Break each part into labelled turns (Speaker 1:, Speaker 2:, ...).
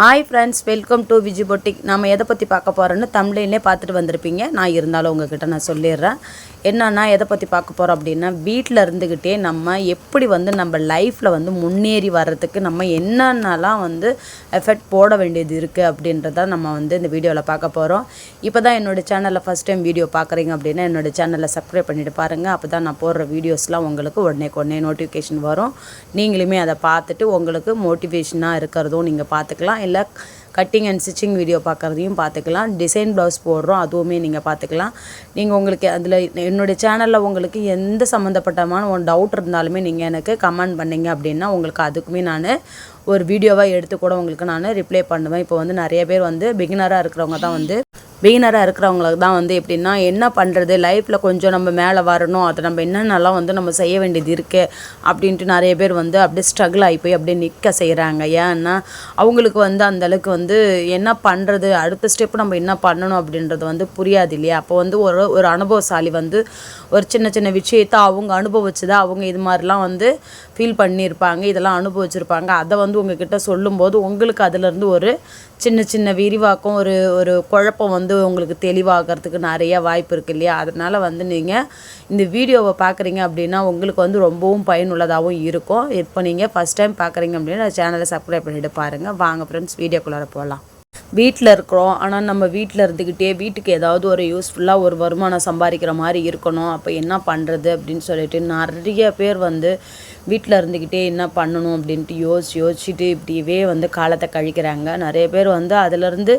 Speaker 1: Hi friends welcome to Viji boutique நம்ம எதை பற்றி பார்க்க போகிறோன்னு தமிழ்லேயே பார்த்துட்டு வந்திருப்பீங்க. நான் இருந்தாலும் உங்ககிட்ட நான் சொல்லிடுறேன். என்னென்னா எதை பற்றி பார்க்க போகிறோம் அப்படின்னா வீட்டில் இருந்துக்கிட்டே நம்ம எப்படி வந்து நம்ம லைஃப்பில் வந்து முன்னேறி வர்றதுக்கு நம்ம என்னென்னலாம் வந்து எஃபெக்ட் போட வேண்டியது இருக்குது அப்படின்றத நம்ம வந்து இந்த வீடியோவில் பார்க்க போகிறோம் இப்போ தான் என்னோடய சேனலில் ஃபஸ்ட் டைம் வீடியோ பார்க்குறீங்க அப்படின்னா என்னோடய சேனலை சப்ஸ்கிரைப் பண்ணிட்டு பாருங்கள் அப்போ தான் நான் போடுற வீடியோஸ்லாம் உங்களுக்கு உடனே உடனே நோட்டிஃபிகேஷன் வரும். நீங்களுமே அதை பார்த்துட்டு உங்களுக்கு மோட்டிவேஷனாக இருக்கிறதும் நீங்கள் பார்த்துக்கலாம். இல்லை கட்டிங் அண்ட் ஸ்டிச்சிங் வீடியோ பார்க்குறதையும் பார்த்துக்கலாம். டிசைன் ப்ளவுஸ் போடுறோம் அதுவுமே நீங்கள் பார்த்துக்கலாம். நீங்கள் உங்களுக்கு அதில் என்னுடைய சேனலில் உங்களுக்கு எந்த சம்மந்தப்பட்டமான ஒரு டவுட் இருந்தாலுமே நீங்கள் எனக்கு கமெண்ட் பண்ணீங்க அப்படின்னா உங்களுக்கு அதுக்குமே நான் ஒரு வீடியோவாக எடுத்து கூட உங்களுக்கு நான் ரிப்ளை பண்ணுவேன். இப்போ வந்து நிறைய பேர் வந்து பிகினராக இருக்கிறவங்க தான் வந்து பிகினராக இருக்கிறவங்களுக்கு தான் வந்து எப்படின்னா என்ன பண்ணுறது லைஃப்பில் கொஞ்சம் நம்ம மேலே வரணும். அதை நம்ம என்னென்னலாம் வந்து நம்ம செய்ய வேண்டியது இருக்குது அப்படின்ட்டு நிறைய பேர் வந்து அப்படியே ஸ்ட்ரகிள் ஆகி போய் அப்படியே நிற்க செய்கிறாங்க ஏன்னா அவங்களுக்கு வந்து அந்த அளவுக்கு வந்து என்ன பண்ணுறது அடுத்த ஸ்டெப் நம்ம என்ன பண்ணணும் அப்படின்றது வந்து புரியாது இல்லையா? அப்போ வந்து ஒரு ஒரு அனுபவசாலி வந்து ஒரு சின்ன சின்ன விஷயத்தை அவங்க அனுபவிச்சதை அவங்க இது மாதிரிலாம் வந்து ஃபீல் பண்ணியிருப்பாங்க இதெல்லாம் அனுபவிச்சிருப்பாங்க. அதை வந்து உங்ககிட்ட சொல்லும்போது உங்களுக்கு அதுலேருந்து ஒரு சின்ன சின்ன விரிவாக்கம் ஒரு ஒரு குழப்பம் வந்து வந்து உங்களுக்கு தெளிவாகிறதுக்கு நிறைய வாய்ப்பு இருக்குது இல்லையா? அதனால் வந்து நீங்கள் இந்த வீடியோவை பார்க்குறீங்க அப்படின்னா உங்களுக்கு வந்து ரொம்பவும் பயனுள்ளதாகவும் இருக்கும். இப்போ நீங்கள் ஃபஸ்ட் டைம் பார்க்குறீங்க அப்படின்னா சேனலை சப்ஸ்கிரைப் பண்ணிட்டு பாருங்கள் வாங்க ஃப்ரெண்ட்ஸ் வீடியோக்குள்ளார போகலாம் வீட்டில் இருக்கிறோம். ஆனால் நம்ம வீட்டில் இருந்துக்கிட்டே வீட்டுக்கு ஏதாவது ஒரு யூஸ்ஃபுல்லாக ஒரு வருமானம் சம்பாதிக்கிற மாதிரி இருக்கணும். அப்போ என்ன பண்ணுறது அப்படின்னு சொல்லிட்டு நிறைய பேர் வந்து வீட்டில் இருந்துக்கிட்டே என்ன பண்ணணும் அப்படின்ட்டு யோசிச்சு யோசிச்சுட்டு இப்படியே வந்து காலத்தை கழிக்கிறாங்க. நிறைய பேர் வந்து அதிலேருந்து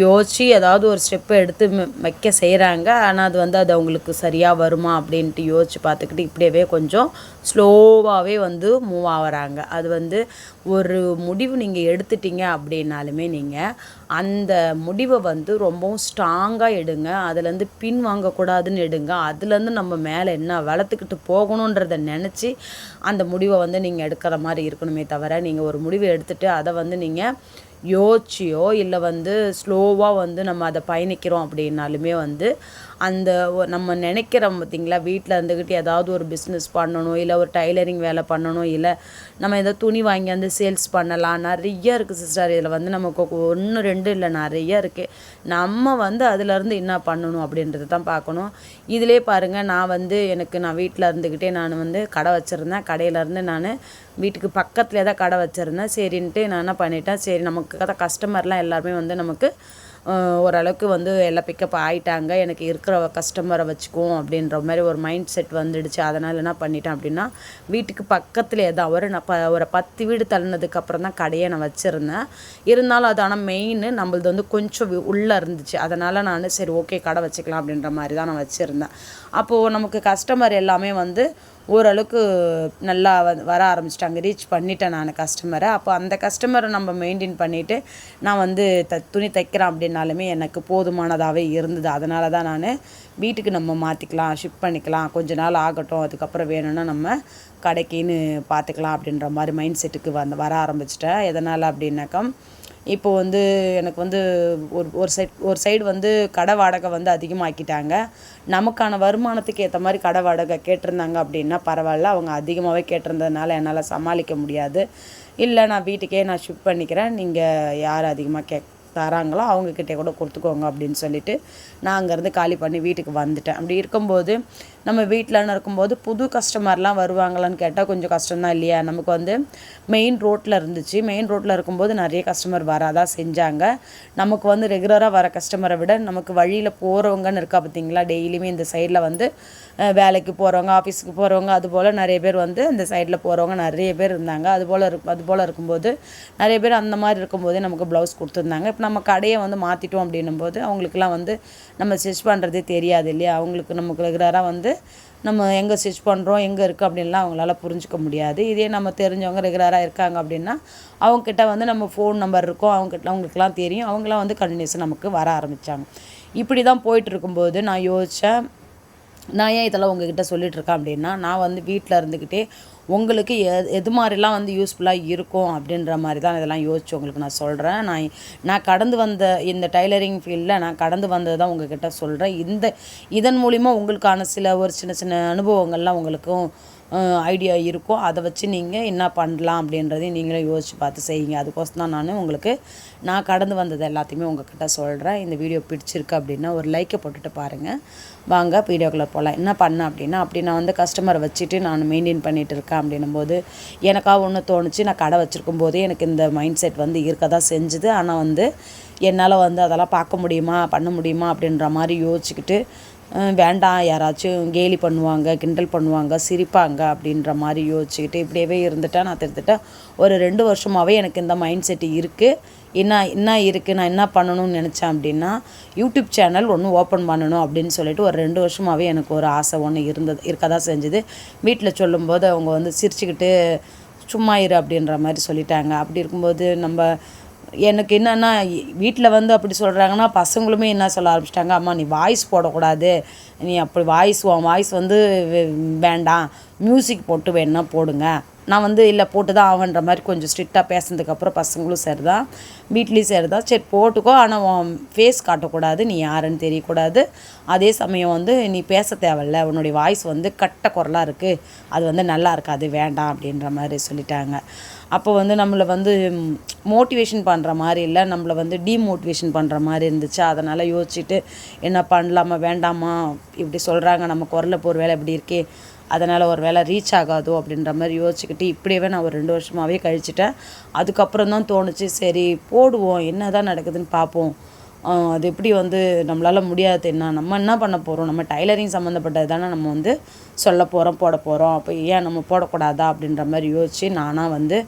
Speaker 1: யோசித்து ஏதாவது ஒரு ஸ்டெப்பை எடுத்து வைக்க செய்கிறாங்க ஆனால் அது வந்து அது அவங்களுக்கு சரியாக வருமா அப்படின்ட்டு யோசித்து பார்த்துக்கிட்டு இப்படியே கொஞ்சம் ஸ்லோவாகவே வந்து மூவ் ஆகுறாங்க. அது வந்து ஒரு முடிவு நீங்கள் எடுத்துட்டீங்க அப்படின்னாலுமே நீங்கள் அந்த முடிவை வந்து ரொம்பவும் ஸ்ட்ராங்காக எடுங்க. அதுலேருந்து பின் வாங்கக்கூடாதுன்னு எடுங்க. அதுலேருந்து நம்ம மேலே என்ன வளர்த்துக்கிட்டு போகணுன்றதை நினச்சி அந்த முடிவை வந்து நீங்கள் எடுக்கிற மாதிரி இருக்கணுமே தவிர நீங்கள் ஒரு முடிவை எடுத்துகிட்டு அதை வந்து நீங்கள் யோசிச்சியோ இல்லை வந்து ஸ்லோவாக வந்து நம்ம அதை பயணிக்கிறோம் அப்படின்னாலுமே வந்து அந்த நம்ம நினைக்கிறோம் பார்த்திங்களா? வீட்டில் இருந்துக்கிட்டு ஏதாவது ஒரு பிஸ்னஸ் பண்ணணும் இல்லை ஒரு டைலரிங் வேலை பண்ணணும் இல்லை நம்ம ஏதோ துணி வாங்கி வந்து சேல்ஸ் பண்ணலாம். நிறைய இருக்குது சிஸ்டர் இதில் வந்து நமக்கு ஒன்று ரெண்டு இல்லை நிறைய இருக்குது நம்ம வந்து அதுலேருந்து என்ன பண்ணணும் அப்படின்றத தான் பார்க்கணும். இதிலே பாருங்கள் நான் வந்து எனக்கு நான் வீட்டில் இருந்துக்கிட்டே நான் வந்து கடை வச்சுருந்தேன். கடையிலேருந்து நான் வீட்டுக்கு பக்கத்துலேயே தான் கடை வச்சுருந்தேன். சரின்ட்டு நான் என்ன பண்ணிட்டேன்? சரி நமக்கு கஸ்டமர்லாம் எல்லாருமே வந்து நமக்கு ஓரளவுக்கு வந்து எல்லாம் பிக்கப் ஆகிட்டாங்க எனக்கு இருக்கிற கஸ்டமரை வச்சுக்குவோம் அப்படின்ற மாதிரி ஒரு மைண்ட் செட் வந்துடுச்சு. அதனால் என்ன பண்ணிட்டேன் அப்படின்னா வீட்டுக்கு பக்கத்துலேயே தான் ஒரு நான் ப ஒரு பத்து வீடு தள்ளினதுக்கப்புறம் தான் கடையை நான் வச்சுருந்தேன். இருந்தாலும் அது ஆனால் மெயின் நம்மளது வந்து கொஞ்சம் உள்ளே இருந்துச்சு. அதனால் நான் சரி ஓகே கடை வச்சுக்கலாம் அப்படின்ற மாதிரி தான் நான் வச்சுருந்தேன். அப்போது நமக்கு கஸ்டமர் எல்லாமே வந்து ஓரளவுக்கு நல்லா வ- வர ஆரம்பிச்சிட்டாங்க. ரீச் பண்ணிட்டேன் நான் கஸ்டமரை அப்போ அந்த கஸ்டமரை நம்ம மெயின்டைன் பண்ணிவிட்டு நான் வந்து த துணி தைக்கிறேன் அப்படின்னாலுமே எனக்கு போதுமானதாகவே இருந்தது. அதனால தான் நான் வீட்டுக்கு நம்ம மாற்றிக்கலாம் ஷிஃப்ட் பண்ணிக்கலாம். கொஞ்ச நாள் ஆகட்டும் அதுக்கப்புறம் வேணும்னா நம்ம கடைக்குன்னு பார்த்துக்கலாம் அப்படின்ற மாதிரி மைண்ட் செட்டுக்கு வந்து வர ஆரம்பிச்சிட்டேன். எதனால் அப்படின்னாக்கா இப்போ வந்து எனக்கு வந்து ஒரு ஒரு சைட் ஒரு சைடு வந்து கடை வாடகை வந்து அதிகமாக்கிட்டாங்க. நமக்கான வருமானத்துக்கு ஏற்ற மாதிரி கடை வாடகை கேட்டிருந்தாங்க அப்படின்னா பரவாயில்ல. அவங்க அதிகமாகவே கேட்டிருந்ததுனால என்னால் சமாளிக்க முடியாது. இல்லை நான் வீட்டுக்கே நான் ஷிஃப்ட் பண்ணிக்கிறேன். நீங்கள் யார் அதிகமாக கே தராங்களோ அவங்கக்கிட்ட கூட கொடுத்துக்கோங்க அப்படின்னு சொல்லிட்டு நான் அங்கேருந்து காலி பண்ணி வீட்டுக்கு வந்துட்டேன். அப்படி இருக்கும்போது நம்ம வீட்டிலன்னு இருக்கும்போது புது கஸ்டமர்லாம் வருவாங்களான்னு கேட்டால் கொஞ்சம் கஷ்டம்தான் இல்லையா? நமக்கு வந்து மெயின் ரோட்டில் இருந்துச்சு. மெயின் ரோட்டில் இருக்கும்போது நிறைய கஸ்டமர் வராதான் செஞ்சாங்க. நமக்கு வந்து ரெகுலராக வர கஸ்டமரை விட நமக்கு வழியில் போகிறவங்கன்னு இருக்கா பார்த்தீங்களா டெய்லியுமே இந்த சைடில் வந்து வேலைக்கு போகிறவங்க ஆஃபீஸுக்கு போகிறவங்க அதுபோல் நிறைய பேர் வந்து இந்த சைடில் போகிறவங்க நிறைய பேர் இருந்தாங்க. அதுபோல் இருக்கு அதுபோல் இருக்கும்போது நிறைய பேர் அந்த மாதிரி இருக்கும்போதே நமக்கு ப்ளவுஸ் கொடுத்துருந்தாங்க. இப்போ நம்ம கடையை வந்து மாற்றிட்டோம் அப்படின்னும் போது அவங்களுக்குலாம் வந்து நம்ம ஸ்டிச் பண்ணுறதே தெரியாது இல்லையா? அவங்களுக்கு நமக்கு ரெகுலராக வந்து நம்ம எங்கே ஸ்டிச் பண்ணுறோம் எங்கே இருக்குது அப்படின்லாம் அவங்களால புரிஞ்சிக்க முடியாது. இதே நம்ம தெரிஞ்சவங்க ரெகுலராக இருக்காங்க அப்படின்னா அவங்கக்கிட்ட வந்து நம்ம ஃபோன் நம்பர் இருக்கும் அவங்ககிட்ட அவங்களுக்குலாம் தெரியும். அவங்களாம் வந்து கண்டினியூஸாக நமக்கு வர ஆரம்பித்தாங்க இப்படி தான் போயிட்டு இருக்கும்போது நான் யோசித்தேன் நான் ஏன் இதெல்லாம் உங்ககிட்ட சொல்லிகிட்ருக்கேன் இருக்கேன் அப்படின்னா நான் வந்து வீட்டில் இருந்துக்கிட்டே உங்களுக்கு எ எது மாதிரிலாம் வந்து யூஸ்ஃபுல்லாக இருக்கும் அப்படின்ற மாதிரி தான் இதெல்லாம் யோசிச்சு உங்களுக்கு நான் சொல்கிறேன் நான் நான் கடந்து வந்த இந்த டைலரிங் ஃபீல்டில் நான் கடந்து வந்தது தான் உங்ககிட்ட சொல்கிறேன் இந்த இதன் மூலிமா உங்களுக்கான சில ஒரு சின்ன சின்ன அனுபவங்கள்லாம் உங்களுக்கும் ஐடியா இருக்கோ அதை வச்சு நீங்கள் என்ன பண்ணலாம் அப்படின்றதையும் நீங்களே யோசித்து பார்த்து செய்யுங்க. அதுக்கோசம் தான் நான் உங்களுக்கு நான் கடந்து வந்தது எல்லாத்தையுமே உங்ககிட்ட சொல்கிறேன் இந்த வீடியோ பிடிச்சிருக்கு அப்படின்னா ஒரு லைக்கை போட்டுட்டு பாருங்கள் வாங்க வீடியோக்குள்ளே போகலாம் என்ன பண்ணேன் அப்படின்னா அப்படி நான் வந்து கஸ்டமரை வச்சுட்டு நான் மெயின்டைன் பண்ணிகிட்டு இருக்கேன் அப்படின்னும் போது எனக்காக ஒன்று தோணுச்சு நான் கடை வச்சுருக்கும் போதே எனக்கு இந்த மைண்ட் செட் வந்து இருக்க தான் செஞ்சுது. ஆனால் வந்து என்னால் வந்து அதெல்லாம் பார்க்க முடியுமா பண்ண முடியுமா அப்படின்ற மாதிரி யோசிச்சுக்கிட்டு வேண்டாம் யாராச்சும் கேலி பண்ணுவாங்க கிண்டல் பண்ணுவாங்க சிரிப்பாங்க அப்படின்ற மாதிரி யோசிச்சுக்கிட்டு இப்படியே இருந்துட்டேன் நான் திருத்திட்ட ஒரு ரெண்டு வருஷமாகவே எனக்கு இந்த மைண்ட் செட் இருக்குது என்ன என்ன இருக்குது நான் என்ன பண்ணணும்னு நினச்சேன் அப்படின்னா யூடியூப் சேனல் ஒன்று ஓப்பன் பண்ணணும் அப்படின்னு சொல்லிட்டு ஒரு ரெண்டு வருஷமாகவே எனக்கு ஒரு ஆசை ஒன்று இருந்தது இருக்க தான் செஞ்சுது. வீட்டில் சொல்லும்போது அவங்க வந்து சிரிச்சுக்கிட்டு சும்மா இரு அப்படின்ற மாதிரி சொல்லிட்டாங்க. அப்படி இருக்கும்போது நம்ம எனக்கு என்னென்னா வீட்டில் வந்து அப்படி சொல்கிறாங்கன்னா பசங்களுமே என்ன சொல்ல ஆரம்பிச்சிட்டாங்க அம்மா நீ வாய்ஸ் போடக்கூடாது. நீ அப்படி வாய்ஸ் உன் வாய்ஸ் வந்து வேண்டாம். மியூசிக் போட்டு வேணா போடுங்க. நான் வந்து இல்லை போட்டு தான் ஆவன்ற மாதிரி கொஞ்சம் ஸ்ட்ரிக்டாக பேசுனதுக்கப்புறம் பசங்களும் சரி தான் வீட்லேயும் சரி தான் சரி போட்டுக்கோ. ஆனால் உன் ஃபேஸ் காட்டக்கூடாது. நீ யாருன்னு தெரியக்கூடாது. அதே சமயம் வந்து நீ பேச தேவையில்ல. உன்னுடைய வாய்ஸ் வந்து கட்ட குரலாக இருக்குது அது வந்து நல்லா இருக்காது. வேண்டாம் அப்படின்ற மாதிரி சொல்லிட்டாங்க. அப்போ வந்து நம்மளை வந்து மோட்டிவேஷன் பண்ணுற மாதிரி இல்லை. நம்மளை வந்து டீமோட்டிவேஷன் பண்ணுற மாதிரி இருந்துச்சு. அதனால் யோசிச்சுட்டு என்ன பண்ணலாமா? வேண்டாமா? இப்படி சொல்கிறாங்க நம்ம குரலை போகிற வேலை இப்படி இருக்கே. அதனால் ஒரு வேளை ரீச் ஆகாதோ அப்படின்ற மாதிரி யோசிச்சுக்கிட்டு இப்படியே நான் ஒரு ரெண்டு வருஷமாகவே கழிச்சிட்டேன். அதுக்கப்புறம் தான் தோணுச்சு சரி போடுவோம் என்ன தான் நடக்குதுன்னு பார்ப்போம் அது எப்படி வந்து நம்மளால் முடியாது. என்ன நம்ம என்ன பண்ண போகிறோம் நம்ம டைலரிங் சம்மந்தப்பட்டது தானே நம்ம வந்து சொல்ல போகிறோம் போட போகிறோம் அப்போ ஏன் நம்ம போடக்கூடாதா அப்படின்ற மாதிரி யோசித்து நானாக வந்து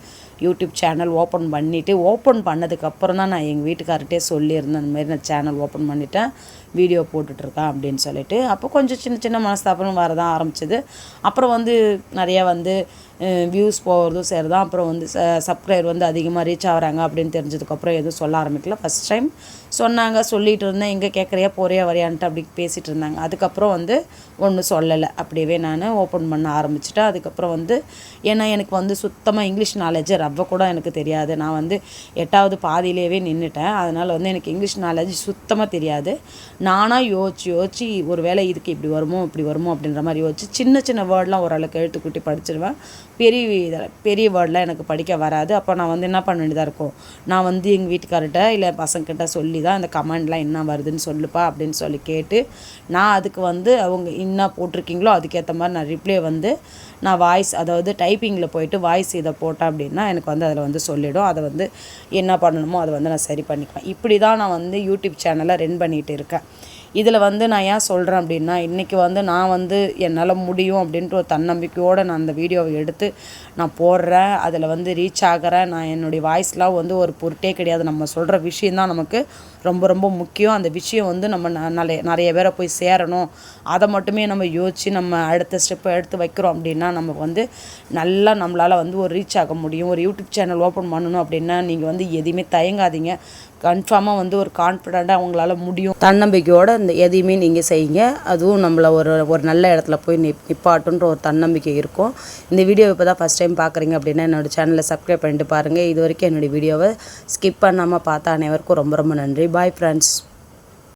Speaker 1: யூடியூப் சேனல் ஓப்பன் பண்ணிவிட்டு ஓப்பன் பண்ணதுக்கப்புறம் தான் நான் எங்கள் வீட்டுக்கார்ட்டே சொல்லியிருந்தேன். இந்த மாதிரி நான் சேனல் ஓப்பன் பண்ணிட்டேன். வீடியோ போட்டுட்ருக்கேன் அப்படின்னு சொல்லிட்டு. அப்போ கொஞ்சம் சின்ன சின்ன மனஸ்தாபனம் வரதான் ஆரம்பிச்சது. அப்புறம் வந்து நிறையா வந்து வியூஸ் போகிறதும் சரி தான் அப்புறம் வந்து சப்ஸ்கிரைபர் வந்து அதிகமாக ரீச் ஆகுறாங்க அப்படின்னு தெரிஞ்சதுக்கப்புறம் எதுவும் சொல்ல ஆரம்பிக்கல. ஃபஸ்ட் டைம் சொன்னாங்க சொல்லிட்டு இருந்தேன். எங்கே கேட்குறியா போறியா வரையான்ட்டு அப்படி பேசிகிட்டு இருந்தாங்க அதுக்கப்புறம் வந்து ஒன்றும் சொல்லலை. அப்படியே நான் ஓப்பன் பண்ண ஆரம்பிச்சிட்டேன். அதுக்கப்புறம் வந்து ஏன்னா எனக்கு வந்து சுத்தமாக இங்கிலீஷ் நாலேஜ் ரவ்வ கூட எனக்கு தெரியாது. நான் வந்து எட்டாவது பாதியிலேயே நின்றுட்டேன் அதனால் வந்து எனக்கு இங்கிலீஷ் நாலேஜ் சுத்தமாக தெரியாது. நானாக யோசிச்சு யோசிச்சு ஒரு வேளை இதுக்கு இப்படி வருமோ இப்படி வருமோ அப்படின்ற மாதிரி யோசிச்சு சின்ன சின்ன வேர்ட்லாம் ஓரளவுக்கு எழுத்து கூட்டி படிச்சிருவேன். பெரிய இதில் பெரிய வேர்ட்லாம் எனக்கு படிக்க வராது. அப்போ நான் வந்து என்ன பண்ண வேண்டியதாக இருக்கும்? நான் வந்து எங்கள் வீட்டுக்கார்ட்ட இல்லை பசங்கக்கிட்ட சொல்லி தான் அந்த கமெண்ட்லாம் என்ன வருதுன்னு சொல்லுப்பா அப்படின்னு சொல்லி கேட்டு நான் அதுக்கு வந்து அவங்க என்ன போட்டிருக்கீங்களோ அதுக்கேற்ற மாதிரி நான் ரிப்ளை வந்து நான் வாய்ஸ் அதாவது டைப்பிங்கில் போயிட்டு வாய்ஸ் இதை போட்டேன் அப்படின்னா எனக்கு வந்து அதில் வந்து சொல்லிடும். அதை வந்து என்ன பண்ணணுமோ அதை வந்து நான் சரி பண்ணிக்குவேன். இப்படி தான் நான் வந்து யூடியூப் சேனலை ரன் பண்ணிகிட்டு இருக்கேன். இதில் வந்து நான் ஏன் சொல்கிறேன் அப்படின்னா இன்றைக்கி வந்து நான் வந்து என்னால் முடியும் அப்படின்ட்டு ஒரு தன்னம்பிக்கையோடு நான் அந்த வீடியோவை எடுத்து நான் போடுறேன். அதில் வந்து ரீச் ஆகிறேன். நான் என்னுடைய வாய்ஸ்லாம் வந்து ஒரு பொருட்டே கிடையாது. நம்ம சொல்கிற விஷயந்தான் நமக்கு ரொம்ப ரொம்ப முக்கியம். அந்த விஷயம் வந்து நம்ம ந- நிறைய நிறைய பேரை போய் சேரணும். அதை மட்டுமே நம்ம யோசித்து நம்ம அடுத்த ஸ்டெப்பை எடுத்து வைக்கிறோம் அப்படின்னா நம்ம வந்து நல்லா நம்மளால் வந்து ஒரு ரீச் ஆக முடியும். ஒரு யூடியூப் சேனல் ஓப்பன் பண்ணணும் அப்படின்னா நீங்கள் வந்து எதுவுமே தயங்காதீங்க. கன்ஃபார்மாக வந்து ஒரு கான்ஃபிடண்ட்டாக அவங்களால முடியும். தன்னம்பிக்கையோடு இந்த எதையுமே நீங்கள் செய்யுங்க. அதுவும் நம்மளை ஒரு ஒரு நல்ல இடத்துல போய் நிப் நிப்பாட்டுன்ற ஒரு தன்னம்பிக்கை இருக்கும். இந்த வீடியோ இப்போ தான் ஃபஸ்ட் டைம் பார்க்குறீங்க அப்படின்னா என்னோட சேனலை சப்ஸ்கிரைப் பண்ணிட்டு பாருங்கள் இது வரைக்கும் என்னுடைய வீடியோவை ஸ்கிப் பண்ணாமல் பார்த்த அனைவருக்கும் ரொம்ப ரொம்ப நன்றி. Bye friends